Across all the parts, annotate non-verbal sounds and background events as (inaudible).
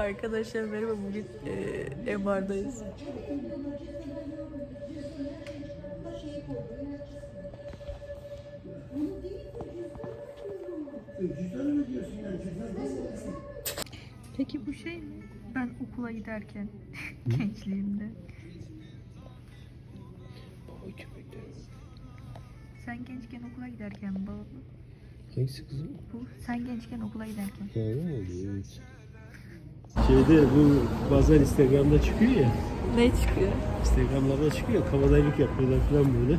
Arkadaşlar merhaba bugün e, MR'dayız. Peki bu şey mi? Ben okula giderken (laughs) gençliğimde. Sen gençken okula giderken baba. Hangisi kızım? Bu sen gençken okula giderken. Oluyor? Evet. Şeyde bu bazen Instagram'da çıkıyor ya. Ne çıkıyor? Instagram'larda çıkıyor. Kabadayılık yapıyorlar falan böyle. (laughs)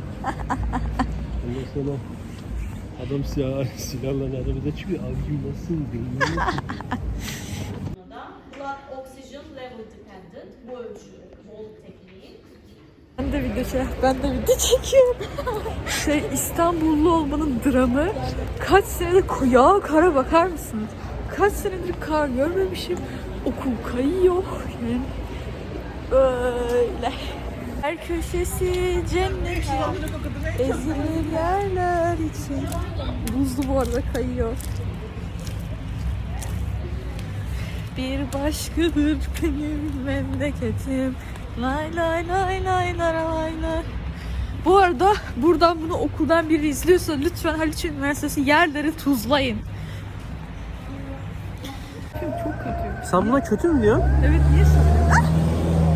Ondan sonra adam silah, (laughs) silahla arabada çıkıyor. Abicim nasılsın da blood oxygen level dependent bu ölçü bol tekniği. Ben de video çek, ben de video çekiyorum. şey İstanbullu olmanın dramı. Kaç senedir ko- ya kara bakar mısınız? Kaç senedir kar görmemişim. Okul kayıyor. Yani böyle. Her köşesi cennet. Ezilir yerler için. Buzlu bu arada kayıyor. Bir başkadır benim memleketim. Lay lay lay lay lay lay. Bu arada buradan bunu okuldan biri izliyorsa lütfen Haliç Üniversitesi yerleri tuzlayın. Çok kötü. Sen buna kötü mü diyorsun? Evet niye sanıyorsun?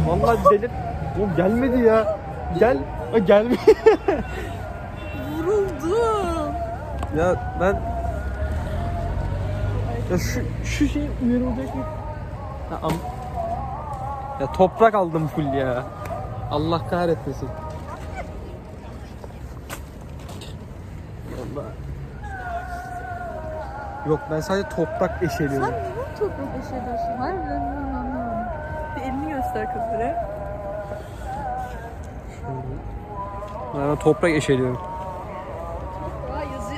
Vallahi delir. Oğlum gelmedi ya. Gel. Ha, gelme. Vuruldum. ya ben ya şu şu şey uyarılacak mı? Ya, am... ya toprak aldım full ya. Allah kahretmesin. Vallahi. Yok ben sadece toprak eşeliyorum. Sen neden toprak eşeliyorsun? Harbiden ben anlamadım. Bir elini göster kameraya. Ben toprak eşeliyorum. Aa yazı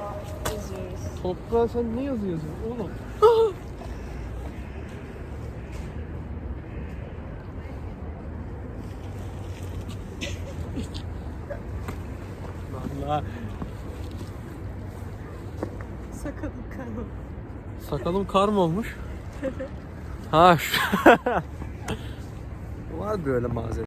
yazıyoruz. Toprağa sen ne yazıyorsun oğlum? (laughs) Vallahi Sakalım kanım. sakalım kar mı olmuş? (laughs) ha. (laughs) Var böyle malzeme.